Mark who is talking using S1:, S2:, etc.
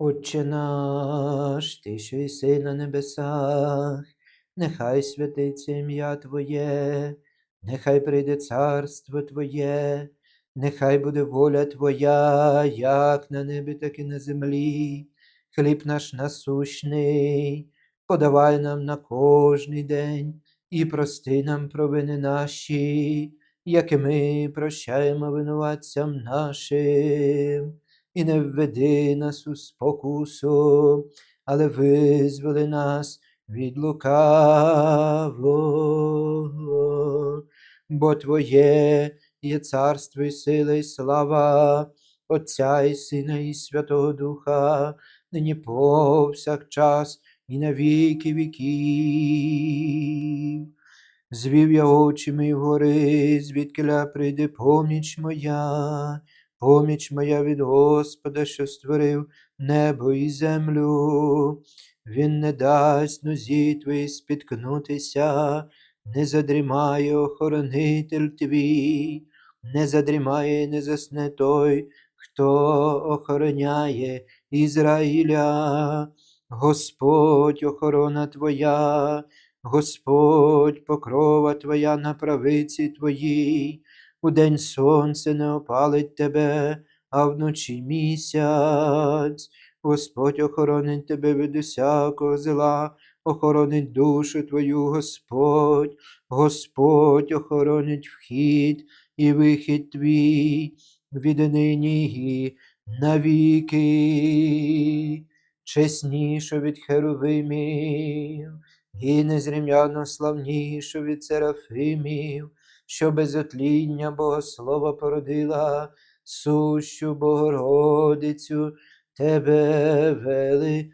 S1: Отче наш, ти що єси на небесах, нехай святиться ім'я Твоє, нехай прийде царство Твоє, нехай буде воля Твоя, як на небі, так і на землі. Хліб наш насущний, подавай нам на кожний день і прости нам провини наші, як і ми прощаємо винуватцям нашим і не введи нас у спокусу, але визволи нас від лукавого. Бо Твоє є царство і сила, і слава Отця і Сина, і Святого Духа, нині повсякчас і на віки віків. Звів я очі мої вгори, звідкиля прийде поміч моя, поміч моя від Господа, що створив небо і землю. Він не дасть нозі твої спіткнутися, не задрімає охоронитель твій, не задрімає, не засне той, хто охороняє Ізраїля. Господь охорона твоя, Господь покрова твоя на правиці твоїй, удень сонце не опалить тебе, а вночі місяць. Господь охоронить тебе від усякого зла, охоронить душу твою, Господь, Господь охоронить вхід і вихід твій від нині навіки, чесніше від херовимів, і незрівняно славнішу від серафимів, що без отління Богослова породила, сущу Богородицю, тебе величаємо.